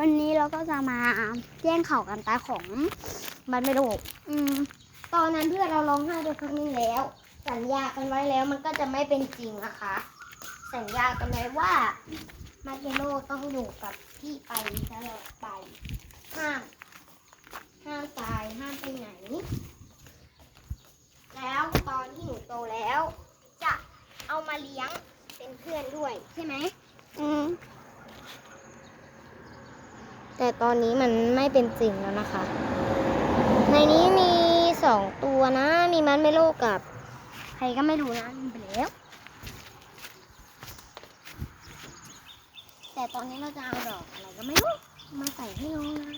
วันนี้เราก็จะมาแย่งเข่ากันตายของบันไม่โดกอืม ตอนนั้นเพื่อนเราร้องไห้ไปครั้งหนึงแล้ว สัญญากันไว้แล้วมันก็จะไม่เป็นจริงนะคะ สัญญากันไว้ว่ามาเกโลต้องอยู่กับพี่ไปตลอดไป ห้าม ห้ามตายห้ามไปไหน แล้วตอนที่หนูโตแล้ว จะเอามาเลี้ยงเป็นเพื่อนด้วยใช่ไหม อืม แต่ตอนนี้มันไม่เป็นจริงแล้วนะคะ ในนี้มีสองตัวนะ มีมันเมโลกับ ใครก็ไม่รู้นะลืมไปแล้ว แต่ตอนนี้เราจะเอาดอกอะไรก็ไม่รู้ มาใส่ให้น้องนะ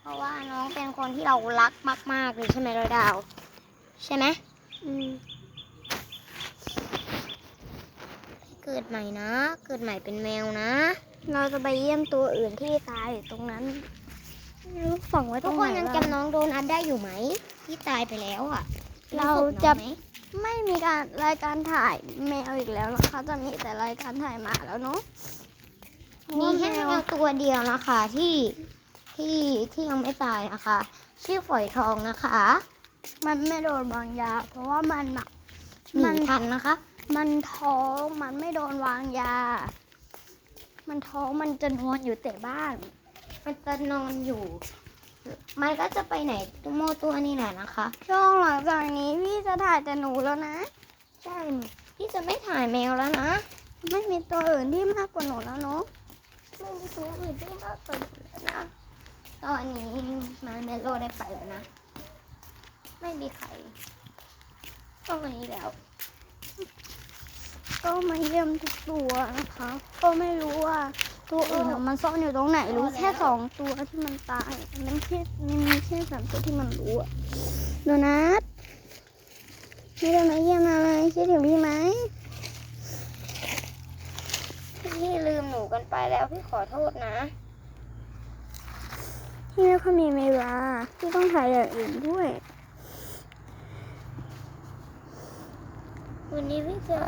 เพราะว่าน้องเป็นคนที่เรารักมาก ๆ เลยใช่ไหมเราดาว ใช่ไหมอืม เกิดใหม่นะ เกิดใหม่เป็นแมวนะ เราจะไปเยี่ยมตัวอื่นที่ตายอยู่ตรงนั้นไม่รู้ฝังไว้ตทุรกงคไหนนยังบ้างจำน้องโดนัทได้อยู่ไหม ที่ตายไปแล้วอะเราศพน้องจะไหมไม่มีการรายการถ่ายแมวอีกแล้วนะคะจะมีแต่รายการถ่ายหมาแล้วเนาะมีแค่แมวตัวเดียวนะคะที่ที่ที่ยังไม่ตายนะคะ ชื่อฝอยทองนะคะมันไม่โดนวางยา เพราะว่ามันอะหนีมันทันนะคะ มันท้องมันไม่โดนวางยา มันท้องมันจะนอนอยู่แต่บ้าน มันจะนอนอยู่ มันก็จะไปไหนตัวโมตัวนี่แหละนะคะ ช่วงหลังจากนี้พี่จะถ่ายแต่หนูแล้วนะ ใช่ พี่จะไม่ถ่ายแมวแล้วนะ ไม่มีตัวอื่นที่มากกว่าหนูแล้วเนาะ ไม่มีตัวอื่นที่มากกว่านี้แล้วนะ ตอนนี้มันเมโลได้ไปแล้วนะ ไม่มีใครต้องวันนี้แล้ว ก็มาเยี่ยมทุกตัวนะคะ ก็ไม่รู้ว่าตัวอื่นอะมันซ่อนอยู่ตรงไหนรู้แค่สองตัวที่มันตายมันแค่มันมีแค่สามตัวที่มันรู้อะโดนัทไม่ได้มาเยี่ยมอะไรคิดถึงพี่ไหมพี่ลืมหนูกันไปแล้วพี่ขอโทษนะพี่ไม่ค่อยมีเวลาพี่ต้องถ่ายอย่างอื่นด้วย วันนี้พี่จะ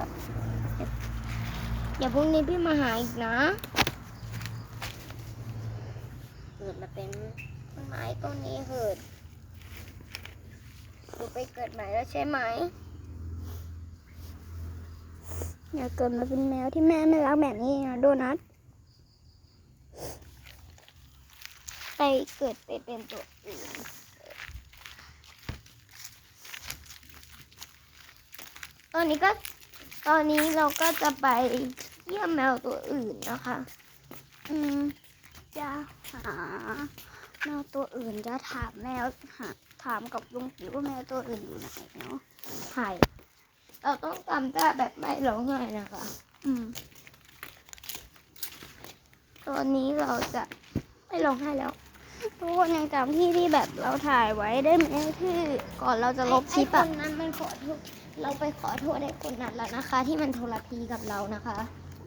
อย่าพรุ่งนี้พี่มาหาอีกนะเกิดมาเป็นต้นไม้ต้นนี้เถิดหนูไปเกิดใหม่แล้วใช่ไหมอย่าเกิดมาเป็นแมวที่แม่ไม่รักแบบนี้นะโดนัทไปเกิดไปเป็นตัวอื่น อนนี้ก็ตอนนี้เราก็จะไปเยี่ยมแมวตัวอื่นนะคะ อืมจะหาแมวตัวอื่นจะถามแมวหาถามกับลุงปิวว่าแมวตัวอื่นอยู่ไหนเนาะไข่เราต้องทำท่าแบบไม่ร้องไห้นะคะ อืมตอนนี้เราจะไม่ร้องไห้แล้ว ทุกคนยังจำที่ที่แบบเราถ่ายไว้ได้ไหมที่ก่อนเราจะลบคลิปไอ้อะคนนั้นมันขอโทษเราไปขอโทษไอ้คนนั้นแล้วนะคะ ที่มันโทรพีกับเรานะคะ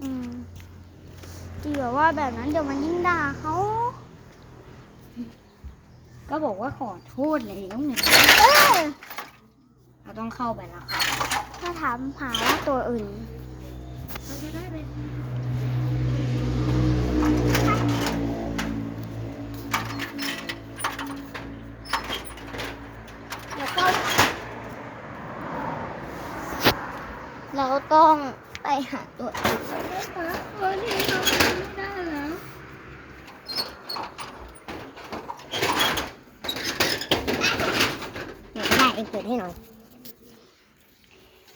อืมดีกว่าว่าแบบนั้นเดี๋ยวมันยิ่งด่าเขา ก็บอกว่าขอโทษแล้วไงเราต้องเข้าไปนะคะถ้าถามหาว่าตัวอื่นเราจะได้เป็น เดี๋ยวเข้า เราต้องไปหาตัวอื่นนะคะเออนี่เราไม่ได้แล้วเดี๋ยวถ่ายเองเปิดให้หน่อย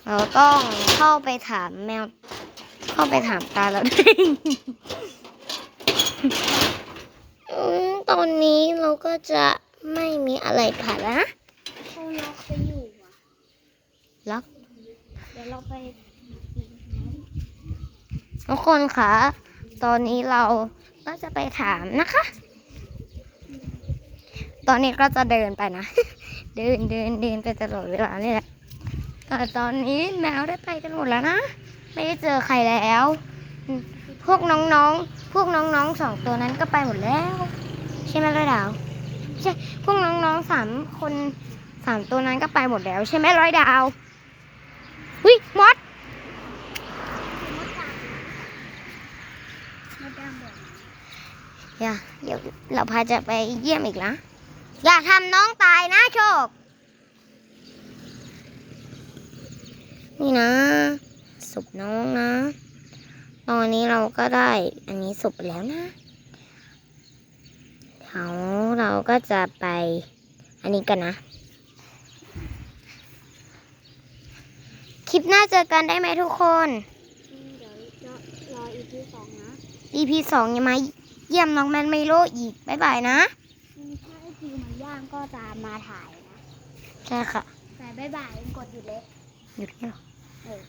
เราต้องเข้าไปถามแมว เข้าไปถามตาแล้วอืมตอนนี้เราก็จะไม่มีอะไรผ่านแล้วนะเขาล็อกไปอยู่อะล็อก เดี๋ยวเราไปทุกคนคะตอนนี้เราก็จะไปถามนะคะ ตอนนี้ก็จะเดินไปนะ เดินเดินเดินไปตลอดเวลานี่แหละแต่ตอนนี้แมวได้ไปกันหมดแล้วนะ ไม่ได้เจอใครแล้ว พวกน้องๆ พวกน้องๆสองตัวนั้นก็ไปหมดแล้ว ใช่ไหมร้อยดาว ใช่ พวกน้องๆสามคนสามตัวนั้นก็ไปหมดแล้ว ใช่ไหมร้อยดาวมด มดดำบ อย่าเดี๋ยวเราพาจะไปเยี่ยมอีกนะ อย่าทำน้องตายนะโชค นี่นะศพน้องนะ ตอนนี้เราก็ได้ อันนี้ศพไปแล้วนะเดี๋ยวเราก็จะไป อันนี้กันนะ คลิปหน้าเจอกันได้ไหมทุกคน เดี๋ยวรอรออีพีสองนะ EP สองยังมาเยี่ยมน้องแมนไมโลอีก บ๊ายบายนะถ้าไอคิวมันว่างก็จะมาถ่ายนะ ใช่ค่ะ แต่บ๊ายบายกดอยู่เลย หยุดนี่หรอเออ